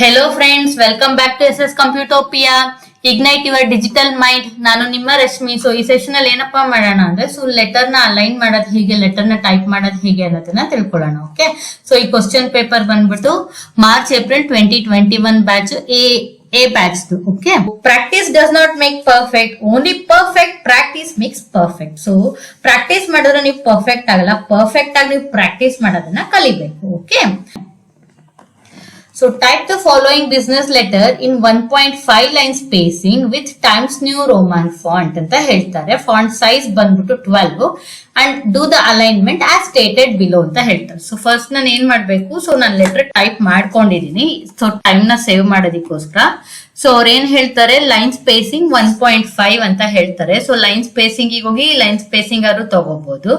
Hello friends welcome back to S S computopia ignite your digital mind ನಾನು ನಿಮ್ಮ Rashmi. So ಈ session ಅಲ್ಲಿ ಏನಪ್ಪಾ ಮಾಡೋಣ ಅಂದ್ರೆ ಸೊ ಲೆಟರ್ನ ಅಲೈನ್ ಮಾಡೋದು ಹೇಗೆ ಲೆಟರ್ನ ಟೈಪ್ ಮಾಡೋದು ಹೇಗೆ ಅನ್ನೋದನ್ನ ತಿಳ್ಕೊಳ್ಳೋಣ ಓಕೆ ಸೊ ಈ ಕ್ವಶನ್ ಪೇಪರ್ ಬಂದ್ಬಿಟ್ಟು March April twenty twenty one batch A A batch okay practice does not make perfect only perfect practice makes perfect so practice ಮಾಡಿದ್ರೆ ನೀವು ಪರ್ಫೆಕ್ಟ್ ಆಗಲ್ಲ. ಪರ್ಫೆಕ್ಟ್ ಆಗಿ ನೀವು ಪ್ರಾಕ್ಟೀಸ್ ಮಾಡೋದನ್ನ ಕಲಿಬೇಕು okay So, type the following business letter in 1.5 line spacing with Times New Roman font. ಅಂತ ಹೇಳ್ತಾರೆ. Font size ಬಂದ್ಬಿಟ್ಟು twelve and do the alignment as stated below ಅಂತ ಹೇಳ್ತಾರೆ. ಸೊ ಫಸ್ಟ್ ನಾನು ಏನ್ ಮಾಡ್ಬೇಕು? ಸೊ ನಾನು ಲೆಟರ್ ಟೈಪ್ ಮಾಡ್ಕೊಂಡಿದ್ದೀನಿ ಸೊ ಟೈಮ್ನ ಸೇವ್ ಮಾಡೋದಕ್ಕೋಸ್ಕರ. ಸೊ ಅವ್ರೇನ್ ಹೇಳ್ತಾರೆ? Line spacing one point five ಅಂತ ಹೇಳ್ತಾರೆ. ಸೊ ಲೈನ್ ಸ್ಪೇಸಿಂಗ್ ಹೋಗಿ ಲೈನ್ ಸ್ಪೇಸಿಂಗ್ ಆದ್ರೂ ತಗೋಬಹುದು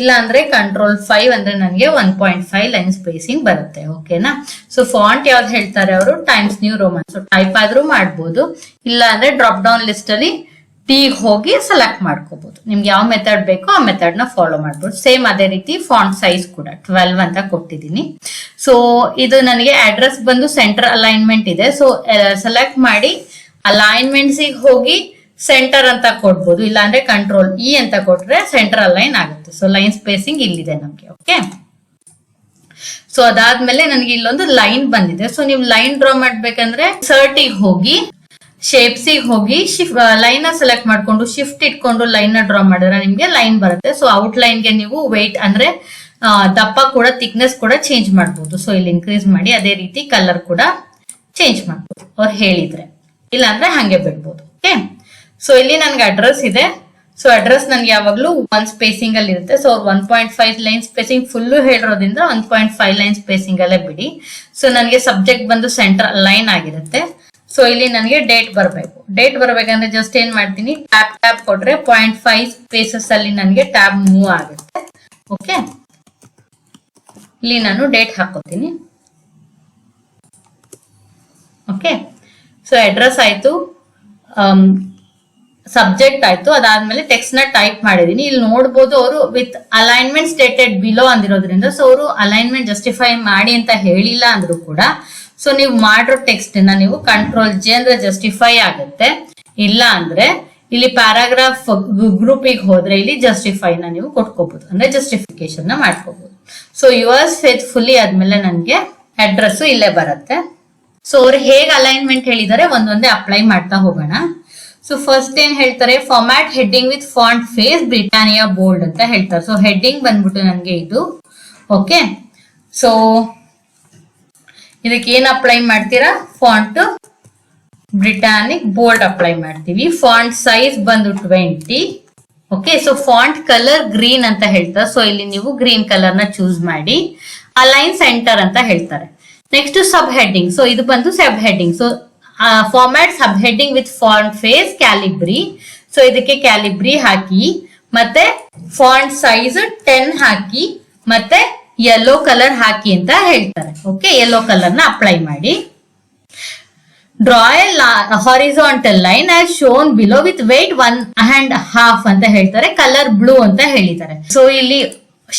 ಇಲ್ಲ ಅಂದ್ರೆ ಕಂಟ್ರೋಲ್ ಫೈವ್ ಅಂದ್ರೆ ನನಗೆ one point five line spacing ಬರುತ್ತೆ. ಓಕೆನಾ ಸೊ ಫಾಂಟ್ ಯಾವ್ದು ಹೇಳ್ತಾರೆ ಅವರು? Times New Roman so type ಆದ್ರೂ ಮಾಡ್ಬೋದು. ಇಲ್ಲ ಅಂದ್ರೆ ಡ್ರಾಪ್ ಡೌನ್ ಲಿಸ್ಟ್ ಅಲ್ಲಿ ಟಿ ಹೋಗಿ ಸೆಲೆಕ್ಟ್ ಮಾಡ್ಕೋಬಹುದು ನಿಮ್ಗೆ ಯಾವ ಮೆಥಡ್ ಬೇಕೋ ಆ ಮೆಥಡ್ನ ಫಾಲೋ ಮಾಡ್ಬೋದು. ಸೇಮ್ ಅದೇ ರೀತಿ ಫಾಂಟ್ ಸೈಜ್ ಕೂಡ ಟ್ವೆಲ್ವ್ ಅಂತ ಕೊಟ್ಟಿದ್ದೀನಿ. ಸೊ ಇದು ನನಗೆ ಅಡ್ರೆಸ್ ಬಂದು ಸೆಂಟರ್ ಅಲೈನ್ಮೆಂಟ್ ಇದೆ. ಸೊ ಸೆಲೆಕ್ಟ್ ಮಾಡಿ ಅಲೈನ್ಮೆಂಟ್ಸ್ ಹೋಗಿ ಸೆಂಟರ್ ಅಂತ ಕೊಡ್ಬೋದು. ಇಲ್ಲ ಅಂದ್ರೆ ಕಂಟ್ರೋಲ್ ಇ ಅಂತ ಕೊಟ್ರೆ ಸೆಂಟರ್ ಅಲೈನ್ ಆಗುತ್ತೆ. ಸೊ ಲೈನ್ ಸ್ಪೇಸಿಂಗ್ ಇಲ್ಲಿದೆ ನಮ್ಗೆ ಓಕೆ ಸೊ ಅದಾದ್ಮೇಲೆ ನನಗೆ ಇಲ್ಲೊಂದು ಲೈನ್ ಬಂದಿದೆ. ಸೊ ನೀವು ಲೈನ್ ಡ್ರಾ ಮಾಡ್ಬೇಕಂದ್ರೆ ಸರ್ಟಿಗೆ ಹೋಗಿ ಶೇಪ್ಸಿಗೆ ಹೋಗಿ ಶಿಫ್ಟ್ ಲೈನ್ ಸೆಲೆಕ್ಟ್ ಮಾಡ್ಕೊಂಡು ಶಿಫ್ಟ್ ಇಟ್ಕೊಂಡು ಲೈನ್ ಡ್ರಾ ಮಾಡಿದ್ರೆ ನಿಮ್ಗೆ ಲೈನ್ ಬರುತ್ತೆ. ಸೊ ಔಟ್ ಲೈನ್ಗೆ ನೀವು ವೆಯ್ಟ್ ಅಂದ್ರೆ ದಪ್ಪ ಕೂಡ ಥಿಕ್ನೆಸ್ ಕೂಡ ಚೇಂಜ್ ಮಾಡ್ಬೋದು. ಸೊ ಇಲ್ಲಿ ಇನ್ಕ್ರೀಸ್ ಮಾಡಿ ಅದೇ ರೀತಿ ಕಲರ್ ಕೂಡ ಚೇಂಜ್ ಮಾಡ್ಬೋದು ಅವ್ರು ಹೇಳಿದ್ರೆ. ಇಲ್ಲ ಅಂದ್ರೆ ಹಂಗೆ ಬಿಡ್ಬೋದು. ಓಕೆ ಸೊ ಇಲ್ಲಿ ನನ್ಗೆ ಅಡ್ರೆಸ್ ಇದೆ. ಸೊ ಅಡ್ರೆಸ್ ನನ್ಗೆ ಯಾವಾಗ್ಲೂ ಒನ್ ಸ್ಪೇಸಿಂಗ್ ಅಲ್ಲಿ ಇರುತ್ತೆ. So one point five line spacing full ಹೇಳಿರೋದ್ರಿಂದ one point five line spacing ಅಲ್ಲೇ ಬಿಡಿ. ಸೊ ನನಗೆ ಸಬ್ಜೆಕ್ಟ್ ಬಂದು ಸೆಂಟರ್ ಲೈನ್ ಆಗಿರುತ್ತೆ. ಸೊ ಇಲ್ಲಿ ನನಗೆ ಡೇಟ್ ಬರಬೇಕು. ಡೇಟ್ ಬರಬೇಕಂದ್ರೆ ಜಸ್ಟ್ ಏನ್ ಮಾಡ್ತೀನಿ? ಟ್ಯಾಬ್ ಟ್ಯಾಬ್ ಕೊಟ್ರೆ ಪಾಯಿಂಟ್ ಫೈವ್ ಸ್ಪೇಸಸ್ ಅಲ್ಲಿ ನನಗೆ ಟ್ಯಾಬ್ ಮೂವ್ ಆಗುತ್ತೆ. ಓಕೆ ಇಲ್ಲಿ ನಾನು ಡೇಟ್ ಹಾಕೋತೀನಿ. ಓಕೆ ಸೊ ಅಡ್ರೆಸ್ ಆಯ್ತು. ಸಬ್ಜೆಕ್ಟ್ ಆಯ್ತು. ಅದಾದ್ಮೇಲೆ ಟೆಕ್ಸ್ಟ್ನ ಟೈಪ್ ಮಾಡಿದೀನಿ ಇಲ್ಲಿ ನೋಡ್ಬೋದು ಅವರು ವಿತ್ ಅಲೈನ್ಮೆಂಟ್ ಸ್ಟೇಟೆಡ್ ಬಿಲೋ ಅಂದಿರೋದ್ರಿಂದ ಸೊ ಅವರು ಅಲೈನ್ಮೆಂಟ್ ಜಸ್ಟಿಫೈ ಮಾಡಿ ಅಂತ ಹೇಳಿಲ್ಲ ಅಂದ್ರೂ ಕೂಡ ಸೊ ನೀವು ಮಾಡಿರೋ ಟೆಕ್ಸ್ಟ್ನ ನೀವು ಕಂಟ್ರೋಲ್ ಜೆ ಅಂದ್ರೆ ಜಸ್ಟಿಫೈ ಆಗುತ್ತೆ. ಇಲ್ಲ ಅಂದ್ರೆ ಇಲ್ಲಿ ಪ್ಯಾರಾಗ್ರಾಫ್ ಗ್ರೂಪಿಗೆ ಹೋದ್ರೆ ಇಲ್ಲಿ ಜಸ್ಟಿಫೈ ನ ನೀವು ಕೊಟ್ಕೋಬಹುದು ಅಂದ್ರೆ ಜಸ್ಟಿಫಿಕೇಶನ್ನ ಮಾಡ್ಕೋಬಹುದು ಸೊ ಯುವರ್ಸ್ ಫೇತ್ಫುಲ್ಲಿ ಆದ್ಮೇಲೆ ನನಗೆ ಅಡ್ರೆಸ್ ಇಲ್ಲೇ ಬರುತ್ತೆ. ಸೊ ಅವ್ರು ಹೇಗೆ ಅಲೈನ್ಮೆಂಟ್ ಹೇಳಿದ್ದಾರೆ ಒಂದೊಂದೇ ಅಪ್ಲೈ ಮಾಡ್ತಾ ಹೋಗೋಣ. ಸೊ ಫಸ್ಟ್ ಏನ್ ಹೇಳ್ತಾರೆ? Format heading with font face Britannia bold ಅಂತ ಹೇಳ್ತಾರೆ. ಸೊ ಹೆಡ್ಡಿಂಗ್ ಬಂದ್ಬಿಟ್ಟು ನನಗೆ ಇದು. ಓಕೆ ಸೊ ಇದಕ್ಕೆ ಏನ್ ಅಪ್ಲೈ ಮಾಡ್ತೀರಾ? ಫಾಂಟ್ ಬ್ರಿಟಾನಿಕ್ ಬೋಲ್ಡ್ ಅಪ್ಲೈ ಮಾಡ್ತೀವಿ. ಫಾಂಟ್ ಸೈಜ್ ಬಂದು twenty okay so font colour green ಅಂತ ಹೇಳ್ತಾರೆ. ಸೊ ಇಲ್ಲಿ ನೀವು ಗ್ರೀನ್ ಕಲರ್ನ ಚೂಸ್ ಮಾಡಿ. ಅಲೈನ್ ಸೆಂಟರ್ ಅಂತ ಹೇಳ್ತಾರೆ. ನೆಕ್ಸ್ಟ್ ಸಬ್ ಹೆಡ್ಡಿಂಗ್ ಸೊ ಇದು ಬಂದು sub heading so format sub heading with font face Calibri so ಇದಕ್ಕೆ ಕ್ಯಾಲಿಬ್ರಿ ಹಾಕಿ, ಮತ್ತೆ ಫಾಂಟ್ ಸೈಜ್ ಟೆನ್ ಹಾಕಿ, ಮತ್ತೆ ಯೆಲ್ಲೋ ಕಲರ್ ಹಾಕಿ ಅಂತ ಹೇಳ್ತಾರೆ. ಓಕೆ ಯೆಲ್ಲೋ ಕಲರ್ನ ಅಪ್ಲೈ ಮಾಡಿ. Draw a horizontal line as shown below with weight one and half ಅಂತ ಹೇಳ್ತಾರೆ. ಕಲರ್ ಬ್ಲೂ ಅಂತ ಹೇಳಿದ್ದಾರೆ. ಸೊ ಇಲ್ಲಿ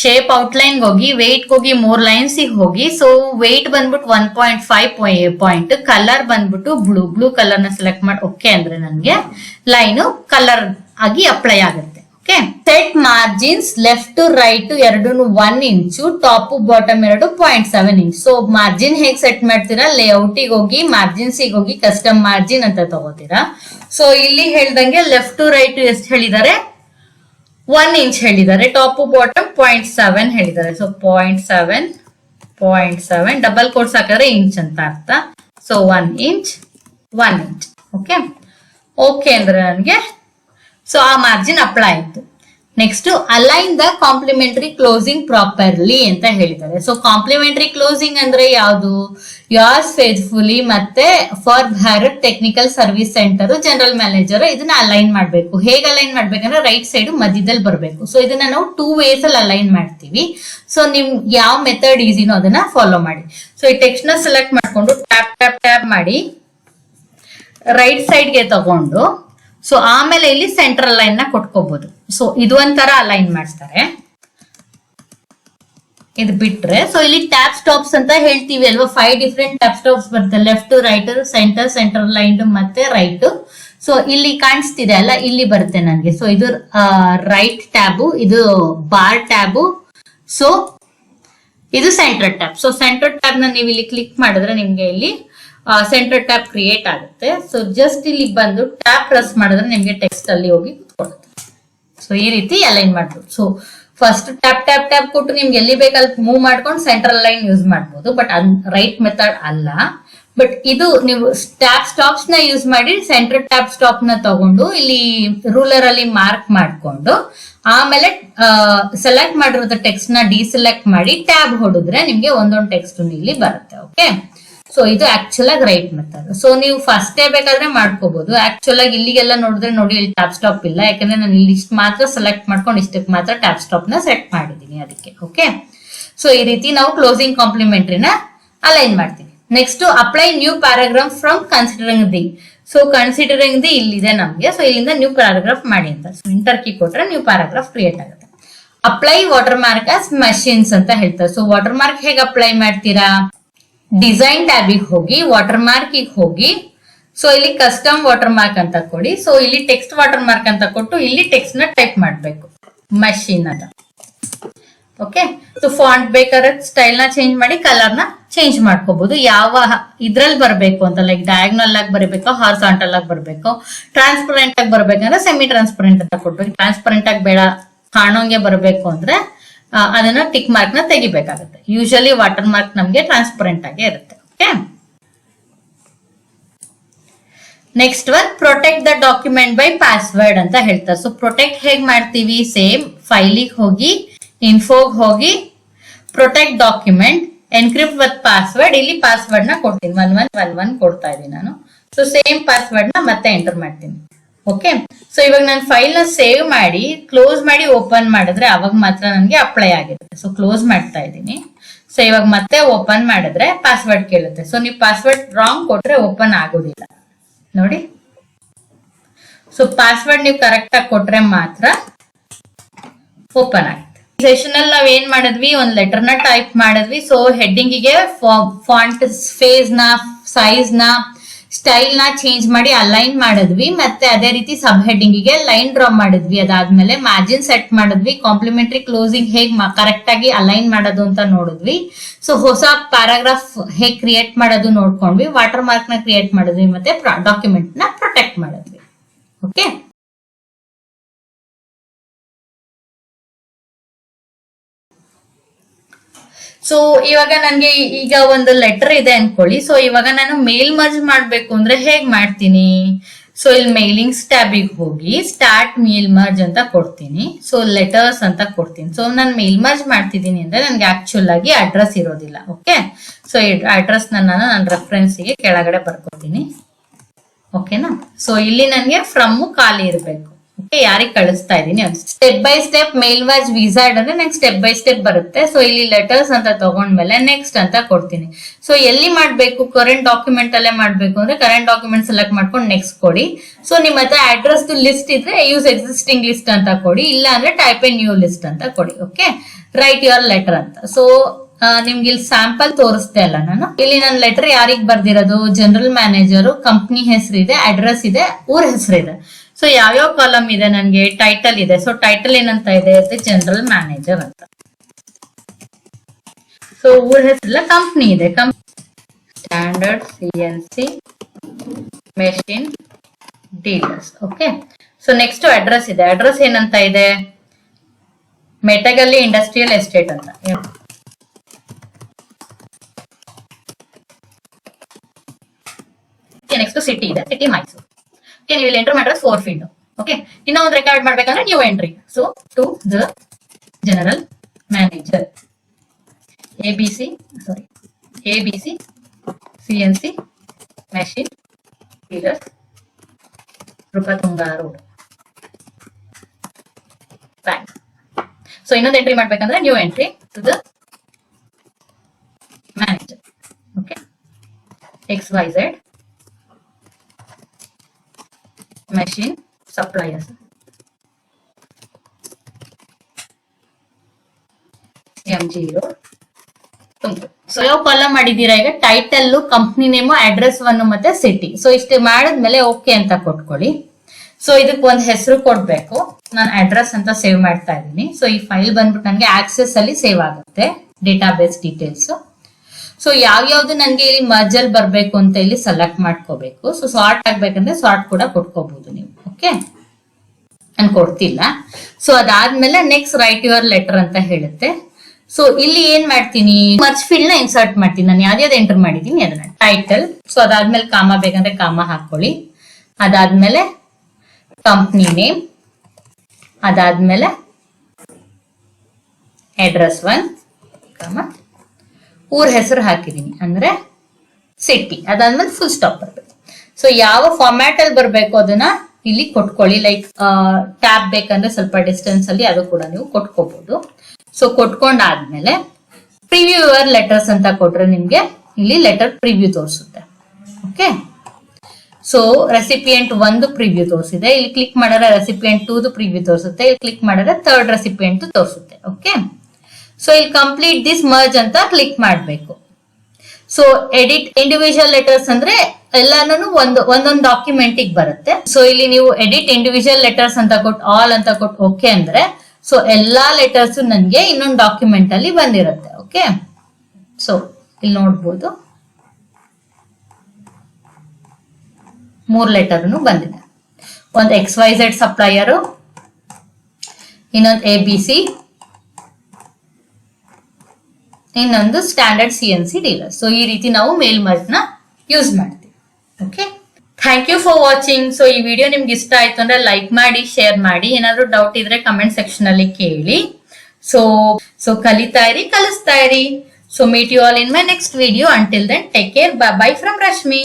ಶೇಪ್ ಔಟ್ಲೈನ್ ಹೋಗಿ ವೇಟ್ ಹೋಗಿ ಮೂರ್ ಲೈನ್ಸ್ ಹೋಗಿ ಸೊ ವೇಟ್ ಬಂದ್ಬಿಟ್ಟು one point five point colour ಬಂದ್ಬಿಟ್ಟು ಬ್ಲೂ ಬ್ಲೂ ಕಲರ್ನ ಸೆಲೆಕ್ಟ್ ಮಾಡಿ ಓಕೆ ಅಂದ್ರೆ ನನ್ಗೆ. ಲೈನ್ ಕಲರ್ ಆಗಿ ಅಪ್ಲೈ ಆಗುತ್ತೆ. Okay set margins left to right ಎರಡು ಒನ್ ಇಂಚು ಟಾಪ್ ಬಾಟಮ್ ಎರಡು point seven inch so margin ಹೇಗ್ ಸೆಟ್ ಮಾಡ್ತೀರಾ? ಲೇಔಟಿಗೆ ಹೋಗಿ ಮಾರ್ಜಿನ್ಸ್ ಹೋಗಿ ಕಸ್ಟಮ್ ಮಾರ್ಜಿನ್ ಅಂತ ತಗೋತೀರಾ? ಸೊ ಇಲ್ಲಿ ಹೇಳ್ದಂಗೆ ಲೆಫ್ಟ್ ಟು ರೈಟ್ ಎಷ್ಟು ಹೇಳಿದ್ದಾರೆ? ಒನ್ ಇಂಚ್ ಹೇಳಿದ್ದಾರೆ. ಟಾಪ್ ಬಾಟಮ್ ಪಾಯಿಂಟ್ ಸೆವೆನ್ ಹೇಳಿದ್ದಾರೆ. So point seven point seven double quotes ಹಾಕಿದ್ರೆ ಇಂಚ್ ಅಂತ ಅರ್ಥ. So one inch one inch okay okay ಅಂದ್ರೆ ನನಗೆ ಸೊ ಆ ಮಾರ್ಜಿನ್ ಅಪ್ಲೈ ಆಯ್ತು. Next align the complementary closing properly ಅಂತ ಹೇಳಿದ್ದಾರೆ. ಸೊ ಕಾಂಪ್ಲಿಮೆಂಟರಿ ಕ್ಲೋಸಿಂಗ್ ಅಂದ್ರೆ ಯಾವುದು? ಯಾರ್ಸ್ ಫೇಸ್ಫುಲಿ ಮತ್ತೆ for Bharat technical service centre general manager ಇದನ್ನ ಅಲೈನ್ ಮಾಡಬೇಕು. ಹೇಗೆ ಅಲೈನ್ ಮಾಡ್ಬೇಕಂದ್ರೆ ರೈಟ್ ಸೈಡ್ ಮಧ್ಯದಲ್ಲಿ ಬರಬೇಕು. ಸೊ ಇದನ್ನ ನಾವು ಟೂ ವೇಸ್ ಅಲ್ಲಿ ಅಲೈನ್ ಮಾಡ್ತೀವಿ. ಸೊ ನಿಮ್ ಯಾವ ಮೆಥಡ್ ಈಸಿನೋ ಅದನ್ನ ಫಾಲೋ ಮಾಡಿ. ಸೊ ಈ ಟೆಕ್ಸ್ಟ್ನ ಸೆಲೆಕ್ಟ್ ಮಾಡ್ಕೊಂಡು ಟ್ಯಾಪ್ ಟ್ಯಾಪ್ ಟ್ಯಾಪ್ ಮಾಡಿ ರೈಟ್ ಸೈಡ್ಗೆ ತಗೊಂಡು ಸೊ ಆಮೇಲೆ ಇಲ್ಲಿ ಸೆಂಟ್ರಲ್ ಲೈನ್ನ ಕೊಟ್ಕೋಬಹುದು ಸೊ ಇದು ಒಂಥರ ಅಲೈನ್ ಮಾಡ್ತಾರೆ. ಇದು ಬಿಟ್ರೆ ಸೊ ಇಲ್ಲಿ ಟ್ಯಾಪ್ ಸ್ಟಾಪ್ಸ್ ಅಂತ ಹೇಳ್ತೀವಿ ಅಲ್ವಾ? ಫೈವ್ ಡಿಫ್ರೆಂಟ್ ಟ್ಯಾಪ್ ಸ್ಟಾಪ್ಸ್ ಬರುತ್ತೆ left right centre central line ಮತ್ತೆ ರೈಟ್ ಸೊ ಇಲ್ಲಿ ಕಾಣಿಸ್ತಿದೆ ಅಲ್ಲ? ಇಲ್ಲಿ ಬರುತ್ತೆ ನನಗೆ. ಸೊ ಇದು ರೈಟ್ ಟ್ಯಾಬು ಇದು ಬಾರ್ ಟ್ಯಾಬು ಸೊ ಇದು ಸೆಂಟರ್ ಟ್ಯಾಬ್ ಸೊ ಸೆಂಟರ್ ಟ್ಯಾಬ್ನ ನೀವು ಇಲ್ಲಿ ಕ್ಲಿಕ್ ಮಾಡಿದ್ರೆ ನಿಮ್ಗೆ ಇಲ್ಲಿ ಸೆಂಟರ್ ಟ್ಯಾಪ್ ಕ್ರಿಯೇಟ್ ಆಗುತ್ತೆ. ಸೊ ಜಸ್ಟ್ ಇಲ್ಲಿ ಬಂದು ಟ್ಯಾಪ್ ಪ್ರೆಸ್ ಮಾಡಿದ್ರೆ ನಿಮ್ಗೆ ಟೆಕ್ಸ್ಟ್ ಅಲ್ಲಿ ಹೋಗಿ ಕೊಡುತ್ತೆ. ಸೊ ಈ ರೀತಿ ಅಲೈನ್ ಮಾಡ್ಬೋದು. So first tab tab tab ಕೊಟ್ಟು ನಿಮ್ಗೆ ಎಲ್ಲಿ ಬೇಕಲ್ಲಿ ಮೂವ್ ಮಾಡ್ಕೊಂಡು ಸೆಂಟ್ರಲ್ ಲೈನ್ ಯೂಸ್ ಮಾಡ್ಬೋದು. ಬಟ್ ರೈಟ್ ಮೆಥಡ್ ಅಲ್ಲ. ಬಟ್ ಇದು ನೀವು ಟ್ಯಾಪ್ ಸ್ಟಾಪ್ಸ್ನ ಯೂಸ್ ಮಾಡಿ ಸೆಂಟರ್ ಟ್ಯಾಪ್ ಸ್ಟಾಪ್ನ ತಗೊಂಡು ಇಲ್ಲಿ ರೂಲರ್ ಅಲ್ಲಿ ಮಾರ್ಕ್ ಮಾಡ್ಕೊಂಡು ಆಮೇಲೆ ಸೆಲೆಕ್ಟ್ ಮಾಡಿರೋದ ಟೆಕ್ಸ್ಟ್ನ ಡಿಸೆಲೆಕ್ಟ್ ಮಾಡಿ ಟ್ಯಾಬ್ ಹೊಡೆದ್ರೆ ನಿಮ್ಗೆ ಒಂದೊಂದು ಟೆಕ್ಸ್ಟ್ ಇಲ್ಲಿ ಬರುತ್ತೆ. ಓಕೆ ಸೊ ಇದು ಆಕ್ಚುಲ್ ಆಗಿ ರೈಟ್ ಮೆಥಡ್ ಸೊ ನೀವು ಫಸ್ಟೇ ಬೇಕಾದ್ರೆ ಮಾಡ್ಕೋಬಹುದು ಆಕ್ಚುಲ್ ಆಗಿ ಇಲ್ಲಿಗೆಲ್ಲ ನೋಡಿದ್ರೆ ನೋಡಿ, ಇಲ್ಲಿ ಟ್ಯಾಪ್ ಸ್ಟಾಪ್ ಇಲ್ಲ. ಯಾಕಂದ್ರೆ ನಾನು ಇಲ್ಲಿ ಇಷ್ಟು ಮಾತ್ರ ಸೆಲೆಕ್ಟ್ ಮಾಡ್ಕೊಂಡು ಇಷ್ಟಕ್ಕೆ ಮಾತ್ರ ಟ್ಯಾಪ್ ಸ್ಟಾಪ್ನ ಸೆಟ್ ಮಾಡಿದೀನಿ ಅದಕ್ಕೆ ಓಕೆ ಸೊ ಈ ರೀತಿ ನಾವು ಕ್ಲೋಸಿಂಗ್ ಕಾಂಪ್ಲಿಮೆಂಟ್ರಿನ ಅಲೈನ್ ಮಾಡ್ತೀನಿ next apply new paragraph from considering the so considering the ಇಲ್ಲಿದೆ ನಮ್ಗೆ. ಸೊ ಇಲ್ಲಿಂದ ನ್ಯೂ ಪ್ಯಾರಾಗ್ರಾಫ್ ಮಾಡಿ ಅಂತ. ಇಂಟರ್ ಕೀ ಕೊಟ್ರೆ ನ್ಯೂ ಪ್ಯಾರಾಗ್ರಾಫ್ ಕ್ರಿಯೇಟ್ ಆಗುತ್ತೆ. Apply watermark as machines ಅಂತ ಹೇಳ್ತಾರೆ. ಸೊ ವಾಟರ್ ಮಾರ್ಕ್ ಹೇಗೆ ಅಪ್ಲೈ ಮಾಡ್ತೀರಾ? ಡಿಸೈನ್ ಟ್ಯಾಬಿಗೆ ಹೋಗಿ ವಾಟರ್ ಮಾರ್ಕ್ ಹೋಗಿ ಸೊ ಇಲ್ಲಿ ಕಸ್ಟಮ್ ವಾಟರ್ ಮಾರ್ಕ್ ಅಂತ ಕೊಡಿ. ಸೊ ಇಲ್ಲಿ ಟೆಕ್ಸ್ಟ್ ವಾಟರ್ ಮಾರ್ಕ್ ಅಂತ ಕೊಟ್ಟು ಇಲ್ಲಿ ಟೆಕ್ಸ್ಟ್ನ ಟೈಪ್ ಮಾಡಬೇಕು. ಮಷಿನ್ ಅದ. ಓಕೆ ಸೊ ಫಾಂಟ್ ಬೇಕಾದ್ರೆ ಸ್ಟೈಲ್ನ ಚೇಂಜ್ ಮಾಡಿ ಕಲರ್ನ ಚೇಂಜ್ ಮಾಡ್ಕೋಬಹುದು ಯಾವ ಇದ್ರಲ್ಲಿ ಬರಬೇಕು ಅಂತ ಲೈಕ್ ಡಯಾಗ್ನಲ್ ಆಗಿ ಬರಬೇಕು ಹಾರ್ಸಾಂಟಲ್ ಆಗಿ ಬರಬೇಕು? ಟ್ರಾನ್ಸ್ಪರೆಂಟ್ ಆಗಿ ಬರ್ಬೇಕಂದ್ರೆ ಸೆಮಿ ಟ್ರಾನ್ಸ್ಪರೆಂಟ್ ಅಂತ ಕೊಡ್ಬೇಕು. ಟ್ರಾನ್ಸ್ಪರೆಂಟ್ ಆಗಿ ಬೇಡ, ಕಾಣೋಂಗೆ ಬರಬೇಕು ಅಂದ್ರೆ ಅದನ್ನ ಟಿಕ್ ಮಾರ್ಕ್ನ ತೆಗಿಬೇಕಾಗುತ್ತೆ. ಯೂಶಲಿ ವಾಟರ್ ಮಾರ್ಕ್ ನಮ್ಗೆ ಟ್ರಾನ್ಸ್ಪರೆಂಟ್ ಆಗಿ ಇರುತ್ತೆ. Okay next one protect the document by password ಅಂತ ಹೇಳ್ತಾರೆ. ಸೊ ಪ್ರೊಟೆಕ್ಟ್ ಹೇಗ್ ಮಾಡ್ತೀವಿ? ಸೇಮ್ ಫೈಲಿಗೆ ಹೋಗಿ ಇನ್ಫೋಗ್ ಹೋಗಿ protect document encrypt with password ಇಲ್ಲಿ ಪಾಸ್ವರ್ಡ್ನ ಕೊಡ್ತೀನಿ. ಒನ್ ಒನ್ ಒನ್ ಒನ್ ಕೊಡ್ತಾ ಇದೀನಿ ನಾನು. ಸೊ ಸೇಮ್ ಪಾಸ್ವರ್ಡ್ನ ಮತ್ತೆ ಎಂಟರ್ ಮಾಡ್ತೀನಿ. ಓಕೆ ಸೊ ಇವಾಗ ನಾನು ಫೈಲ್ನ ಸೇವ್ ಮಾಡಿ ಕ್ಲೋಸ್ ಮಾಡಿ ಓಪನ್ ಮಾಡಿದ್ರೆ ಅವಾಗ ಮಾತ್ರ ನನಗೆ ಅಪ್ಲೈ ಆಗಿರುತ್ತೆ ಸೊ ಕ್ಲೋಸ್ ಮಾಡ್ತಾ ಇದ್ದೀನಿ. ಸೊ ಇವಾಗ ಮತ್ತೆ ಓಪನ್ ಮಾಡಿದ್ರೆ ಪಾಸ್ವರ್ಡ್ ಕೇಳುತ್ತೆ. ಸೊ ನೀವು ಪಾಸ್ವರ್ಡ್ ರಾಂಗ್ ಕೊಟ್ರೆ ಓಪನ್ ಆಗೋದಿಲ್ಲ. ನೋಡಿ. ಸೊ ಪಾಸ್ವರ್ಡ್ ನೀವು ಕರೆಕ್ಟ್ ಆಗಿ ಕೊಟ್ರೆ ಮಾತ್ರ ಓಪನ್ ಆಗುತ್ತೆ. ಸೆಷನ್ ಅಲ್ಲಿ ನಾವ್ ಏನ್ ಮಾಡಿದ್ವಿ? ಒಂದ್ ಲೆಟರ್ನ ಟೈಪ್ ಮಾಡಿದ್ವಿ. ಸೊ ಹೆಡ್ಡಿಂಗ್ಗೆ ಫಾಂಟ್ ಫೇಸ್ನ ಸೈಜ್ನ ಸ್ಟೈಲ್ನ ಚೇಂಜ್ ಮಾಡಿ ಅಲೈನ್ ಮಾಡಿದ್ವಿ. ಮತ್ತೆ ಅದೇ ರೀತಿ ಸಬ್ ಹೆಡ್ಡಿಂಗ್ಗೆ ಲೈನ್ ಡ್ರಾ ಮಾಡಿದ್ವಿ. ಅದಾದ್ಮೇಲೆ ಮಾರ್ಜಿನ್ ಸೆಟ್ ಮಾಡಿದ್ವಿ. ಕಾಂಪ್ಲಿಮೆಂಟರಿ ಕ್ಲೋಸಿಂಗ್ ಹೇಗ್ ಕರೆಕ್ಟ್ ಆಗಿ ಅಲೈನ್ ಮಾಡೋದು ಅಂತ ನೋಡಿದ್ವಿ. ಸೊ ಹೊಸ ಪ್ಯಾರಾಗ್ರಾಫ್ ಹೇಗ್ ಕ್ರಿಯೇಟ್ ಮಾಡೋದು ನೋಡ್ಕೊಂಡ್ವಿ. ವಾಟರ್ ಮಾರ್ಕ್ನ ಕ್ರಿಯೇಟ್ ಮಾಡಿದ್ವಿ. ಮತ್ತೆ ಡಾಕ್ಯುಮೆಂಟ್ನ ಪ್ರೊಟೆಕ್ಟ್ ಮಾಡಿದ್ವಿ. ಓಕೆ ಸೊ ಇವಾಗ ನನ್ಗೆ ಈಗ ಒಂದು ಲೆಟರ್ ಇದೆ ಅನ್ಕೊಳ್ಳಿ. ಸೊ ಇವಾಗ ನಾನು ಮೇಲ್ ಮರ್ಜ್ ಮಾಡ್ಬೇಕು ಅಂದ್ರೆ ಹೇಗ್ ಮಾಡ್ತೀನಿ? ಸೊ ಇಲ್ಲಿ ಮೇಲಿಂಗ್ಸ್ ಟ್ಯಾಬಿಗೆ ಹೋಗಿ ಸ್ಟಾರ್ಟ್ ಮೇಲ್ ಮರ್ಜ್ ಅಂತ ಕೊಡ್ತೀನಿ. ಸೊ ಲೆಟರ್ಸ್ ಅಂತ ಕೊಡ್ತೀನಿ. ಸೊ ನಾನು ಮೇಲ್ ಮರ್ಜ್ ಮಾಡ್ತಿದ್ದೀನಿ ಅಂದ್ರೆ ನನ್ಗೆ ಆಕ್ಚುಲ್ ಆಗಿ ಅಡ್ರೆಸ್ ಇರೋದಿಲ್ಲ ಓಕೆ ಸೊ ಅಡ್ರೆಸ್ ನಾನು ನನ್ನ ರೆಫರೆನ್ಸ್ಗೆ ಕೆಳಗಡೆ ಬರ್ಕೋತೀನಿ ಓಕೆನಾ ಸೊ ಇಲ್ಲಿ ನನಗೆ ಫ್ರಮ್ ಖಾಲಿ ಇರಬೇಕು. ಯಾರಿಗೆ ಕಳಿಸ್ತಾ ಇದೀನಿ ಸ್ಟೆಪ್ ಬೈ ಸ್ಟೆಪ್ ಮೇಲ್ ವಾಜ್ ವಿಸಾರ್ಡ್ ಅಂದ್ರೆ ನಂಗೆ ಸ್ಟೆಪ್ ಬೈ ಸ್ಟೆಪ್ ಬರುತ್ತೆ. ಸೊ ಇಲ್ಲಿ ಲೆಟರ್ಸ್ ಅಂತ ತಗೊಂಡ್ಮೇಲೆ ನೆಕ್ಸ್ಟ್ ಅಂತ ಕೊಡ್ತೀನಿ. ಸೊ ಎಲ್ಲಿ ಮಾಡ್ಬೇಕು? ಕರೆಂಟ್ ಡಾಕ್ಯುಮೆಂಟ್ ಅಲ್ಲೇ ಮಾಡ್ಬೇಕು ಅಂದ್ರೆ ಕರೆಂಟ್ ಡಾಕ್ಯುಮೆಂಟ್ ಸೆಲೆಕ್ಟ್ ಮಾಡ್ಕೊಂಡು ನೆಕ್ಸ್ಟ್ ಕೊಡಿ. ಸೊ ನಿಮ್ಮ ಹತ್ರ ಅಡ್ರೆಸ್ ಲಿಸ್ಟ್ ಇದ್ರೆ ಯೂಸ್ ಎಕ್ಸಿಸ್ಟಿಂಗ್ ಲಿಸ್ಟ್ ಅಂತ ಕೊಡಿ. ಇಲ್ಲ ಅಂದ್ರೆ ಟೈಪ್ ಎ ನ್ಯೂ ಲಿಸ್ಟ್ ಅಂತ ಕೊಡಿ ಓಕೆ ರೈಟ್ ಯುವರ್ ಲೆಟರ್ ಅಂತ. ಸೊ ನಿಮ್ಗೆ ಇಲ್ಲಿ ಸ್ಯಾಂಪಲ್ ತೋರಿಸ್ದೆ ಅಲ್ಲ ನಾನು. ಇಲ್ಲಿ ನನ್ನ ಲೆಟರ್ ಯಾರಿಗ್ ಬರ್ದಿರೋದು? ಜನರಲ್ ಮ್ಯಾನೇಜರ್ ಕಂಪ್ನಿ ಹೆಸರಿದೆ ಅಡ್ರೆಸ್ ಇದೆ, ಊರ್ ಹೆಸರಿದೆ. ಸೊ ಯಾವ್ಯಾವ ಕಾಲಮ್ ಇದೆ ನನಗೆ? ಟೈಟಲ್ ಇದೆ. ಸೊ ಟೈಟಲ್ ಏನಂತ ಇದೆ? ಜನರಲ್ ಮ್ಯಾನೇಜರ್ ಅಂತ. ಸೊ ಊರ್ ಹೆಸರಿಲ್ಲ ಕಂಪ್ನಿ ಇದೆ. Standard C N C machine dealers okay so next address ಇದೆ. ಅಡ್ರೆಸ್ ಏನಂತ ಇದೆ? ಮೆಟಗಲ್ಲಿ ಇಂಡಸ್ಟ್ರಿಯಲ್ ಎಸ್ಟೇಟ್ ಅಂತ. ನೆಕ್ಸ್ಟ್ ಸಿಟಿ ಇದೆ. ಸಿಟಿ ಮೈಸೂರು ನೀವು ಇಲ್ಲಿ ಎಂಟರ್ ಮಾಡಿದ್ರೆ ಫೋರ್ ಫೀಲ್ಡ್ ಓಕೆ ಇನ್ನ ಒಂದು ರೆಕಾರ್ಡ್ ಮಾಡ್ಬೇಕಂದ್ರೆ new entry so to the general manager A B C sorry A B C C N C machine dealers Nrupatunga road bank so ಇನ್ನೊಂದು entry ಮಾಡ್ಬೇಕಂದ್ರೆ new entry to the manager okay X Y Z machine suppliers. M0 so ಯಾವ column ಮಾಡಿದೀರಾ ಈಗ? Title company name address one ಮತ್ತೆ city so ಇಷ್ಟು ಮಾಡಿದ್ಮೇಲೆ okay ಅಂತ ಕೊಟ್ಕೊಳ್ಳಿ. So ಇದಕ್ಕೆ ಒಂದು ಹೆಸರು ಕೊಡ್ಬೇಕು. ನಾನು ಅಡ್ರೆಸ್ ಅಂತ ಸೇವ್ ಮಾಡ್ತಾ ಇದ್ದೀನಿ. ಸೊ ಈ ಫೈಲ್ ಬಂದ್ಬಿಟ್ಟು ನನಗೆ ಆಕ್ಸೆಸ್ ಅಲ್ಲಿ ಸೇವ್ ಆಗುತ್ತೆ. ಡೇಟಾಬೇಸ್ ಡೀಟೇಲ್ಸ್ ಸೊ ಯಾವ್ಯಾವ್ದು ನನ್ಗೆ ಇಲ್ಲಿ ಮರ್ಜಲ್ ಬರ್ಬೇಕು ಅಂತ ಇಲ್ಲಿ ಸೆಲೆಕ್ಟ್ ಮಾಡ್ಕೋಬೇಕು. ಸೊ ಸಾರ್ಟ್ ಆಗ್ಬೇಕಂದ್ರೆ ಸಾರ್ಟ್ ಕೂಡ ಕೊಟ್ಕೋಬಹುದು ನೀವು. ಓಕೆ ನಾನು ಕೊಡ್ತಿಲ್ಲ. ಸೊ ಅದಾದ್ಮೇಲೆ ನೆಕ್ಸ್ಟ್ ರೈಟ್ ಯುವರ್ ಲೆಟರ್ ಅಂತ ಹೇಳುತ್ತೆ. ಸೊ ಇಲ್ಲಿ ಏನ್ ಮಾಡ್ತೀನಿ? ಮರ್ಚ್ ಫೀಲ್ಡ್ನ ಇನ್ಸರ್ಟ್ ಮಾಡ್ತೀನಿ. ನಾನು ಯಾವ್ದು ಎಂಟರ್ ಮಾಡಿದೀನಿ ಅದನ್ನ. ಟೈಟಲ್ ಸೊ ಅದಾದ್ಮೇಲೆ ಕಾಮ ಬೇಕಂದ್ರೆ ಕಾಮ ಹಾಕೊಳ್ಳಿ ಅದಾದ್ಮೇಲೆ ಕಂಪ್ನಿ ನೇಮ್ ಅದಾದ್ಮೇಲೆ ಅಡ್ರೆಸ್ ಒನ್ ಕಾಮ ಊರ್ ಹೆಸರು ಹಾಕಿದೀನಿ. ಅಂದ್ರೆ ಸಿಟಿ ಅದಾದ್ಮೇಲೆ ಫುಲ್ ಸ್ಟಾಪ್ ಬರ್ಬೇಕು ಸೊ ಯಾವ ಫಾರ್ಮ್ಯಾಟ್ ಅಲ್ಲಿ ಬರ್ಬೇಕು ಅದನ್ನ ಇಲ್ಲಿ ಕೊಟ್ಕೊಳ್ಳಿ. ಲೈಕ್ ಟ್ಯಾಬ್ ಬೇಕಂದ್ರೆ ಸ್ವಲ್ಪ ಡಿಸ್ಟೆನ್ಸ್ ಅಲ್ಲಿ ಅದು ಕೂಡ ನೀವು ಕೊಟ್ಕೋಬಹುದು ಸೊ ಕೊಟ್ಕೊಂಡಾದ್ಮೇಲೆ ಪ್ರಿವ್ಯೂ ಯುವರ್ ಲೆಟರ್ಸ್ ಅಂತ ಕೊಟ್ರೆ ನಿಮ್ಗೆ ಇಲ್ಲಿ ಲೆಟರ್ ಪ್ರಿವ್ಯೂ ತೋರಿಸುತ್ತೆ. ಓಕೆ ಸೊ ರೆಸಿಪಿಯೆಂಟ್ ಒಂದು ಪ್ರಿವ್ಯೂ ತೋರಿಸಿದೆ. ಇಲ್ಲಿ ಕ್ಲಿಕ್ ಮಾಡಿದ್ರೆ ರೆಸಿಪಿಯೆಂಟ್ ಟೂದು ಪ್ರಿವ್ಯೂ ತೋರಿಸುತ್ತೆ. ಇಲ್ಲಿ ಕ್ಲಿಕ್ ಮಾಡಿದ್ರೆ ಥರ್ಡ್ ರೆಸಿಪಿಯೆಂಟ್ ತೋರಿಸುತ್ತೆ. ಓಕೆ ಸೊ ಇಲ್ಲಿ ಕಂಪ್ಲೀಟ್ ದಿಸ್ ಮರ್ಜ್ ಅಂತ ಕ್ಲಿಕ್ ಮಾಡಬೇಕು. ಸೊ ಎಡಿಟ್ ಇಂಡಿವಿಜುವಲ್ ಲೆಟರ್ಸ್ ಅಂದ್ರೆ ಎಲ್ಲಾನು ಒಂದು ಒಂದೊಂದು ಡಾಕ್ಯುಮೆಂಟ್ ಬರುತ್ತೆ. ಸೊ ಇಲ್ಲಿ ನೀವು ಎಡಿಟ್ ಇಂಡಿವಿಜುವಲ್ ಲೆಟರ್ಸ್ ಅಂತ ಕೊಟ್ಟು ಆಲ್ ಅಂತ ಕೊಟ್ಟು ಓಕೆ ಅಂದ್ರೆ ಸೊ ಎಲ್ಲಾ ಲೆಟರ್ಸ್ ನನ್ಗೆ ಇನ್ನೊಂದು ಡಾಕ್ಯುಮೆಂಟ್ ಅಲ್ಲಿ ಬಂದಿರುತ್ತೆ ಓಕೆ ಸೊ ಇಲ್ಲಿ ನೋಡ್ಬೋದು. ಮೂರ್ ಲೆಟರ್ ಬಂದಿದೆ. ಒಂದು ಎಕ್ಸ್ ವೈ ಝೆಡ್ ಸಪ್ಲೈಯರು ಇನ್ನೊಂದು ಎ ಬಿ ಸಿ ಇನ್ನೊಂದು standard C N C dealer so ಈ ರೀತಿ ನಾವು ಮೇಲ್ನ ಯೂಸ್ ಮಾಡ್ತೀವಿ. Okay thank you for watching so ಈ ವಿಡಿಯೋ ನಿಮ್ಗೆ ಇಷ್ಟ ಆಯ್ತು ಅಂದ್ರೆ ಲೈಕ್ ಮಾಡಿ ಶೇರ್ ಮಾಡಿ. ಏನಾದ್ರು ಡೌಟ್ ಇದ್ರೆ ಕಮೆಂಟ್ ಸೆಕ್ಷನ್ ಅಲ್ಲಿ ಕೇಳಿ. ಸೊ ಸೊ ಕಲಿತಾ ಇರಿ, ಕಲಿಸ್ತಾ ಇರಿ. So meet you all in my next video until then take care bye from Rashmi